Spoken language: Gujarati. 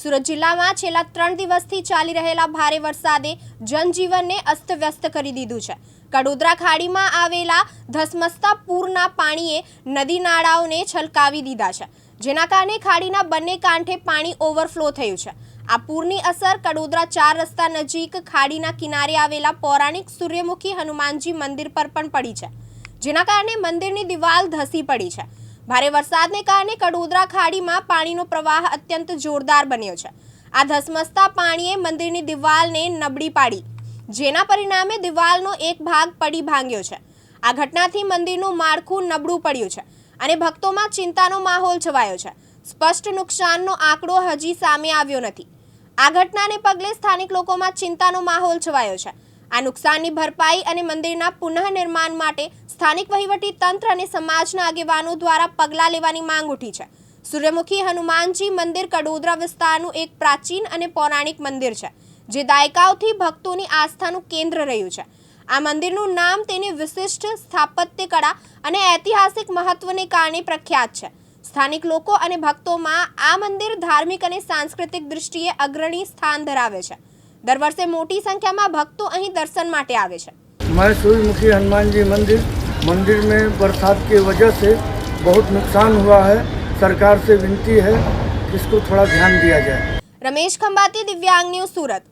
સુરત જિલ્લામાં છેલ્લા ત્રણ દિવસથી ચાલી રહેલા ભારે વરસાદે જનજીવનને અસ્તવ્યસ્ત કરી દીધું છે. કડોદરા ખાડીમાં આવેલા ધસમસતા પૂરના પાણીએ નદી નાળાઓને છલકાવી દીધા છે, જેના કારણે ખાડીના બંને કાંઠે પાણી ઓવરફ્લો થયું છે. આ પૂરની અસર કડોદરા ચાર રસ્તા નજીક ખાડીના કિનારે આવેલા પૌરાણિક સૂર્યમુખી હનુમાનજી મંદિર પર પણ પડી છે, જેના કારણે મંદિરની દિવાલ ધસી પડી છે. ભારે વરસાદને કારણે કડોદરા ખાડીમાં પાણીનો પ્રવાહ અત્યંત જોરદાર બન્યો છે. આ ધસમસતા પાણીએ મંદિરની દિવાલને નબળી પાડી, જેના પરિણામે દિવાલનો એક ભાગ પડી ભાંગ્યો છે. આ ઘટનાથી મંદિરનું માળખું નબળું પડ્યું છે અને ભક્તોમાં ચિંતાનો માહોલ છવાયો છે. સ્પષ્ટ નુકસાનનો આંકડો હજી સામે આવ્યો નથી. આ ઘટનાને પગલે સ્થાનિક લોકોમાં ચિંતાનો માહોલ છવાયો છે. આ નુકસાનની ભરપાઈ અને મંદિરના પુનઃનિર્માણ માટે સ્થાનિક વહીવટી તંત્ર અને સમાજના આગેવાનો દ્વારા પગલાં લેવાની માંગ ઉઠી છે. સૂર્યમુખી હનુમાનજી મંદિર કડોદરા વિસ્તારનું એક પ્રાચીન અને પૌરાણિક મંદિર છે, જે દાયકાઓથી ભક્તોની આસ્થાનું કેન્દ્ર રહ્યું છે. આ મંદિરનું નામ તેની વિશિષ્ટ સ્થાપત્ય કળા અને ઐતિહાસિક મહત્વને કારણે પ્રખ્યાત છે. સ્થાનિક લોકો અને ભક્તોમાં આ મંદિર ધાર્મિક અને સાંસ્કૃતિક દૃષ્ટિએ અગ્રણી સ્થાન ધરાવે છે. દર વર્ષે મોટી સંખ્યામાં ભક્તો અહીં દર્શન માટે આવે છે. મારે સૂર્યમુખી હનુમાનજી મંદિર मंदिर में बरसात की वजह से बहुत नुकसान हुआ है सरकार से विनती है इसको थोड़ा ध्यान दिया जाए रमेश खंबाती दिव्यांग न्यूज सूरत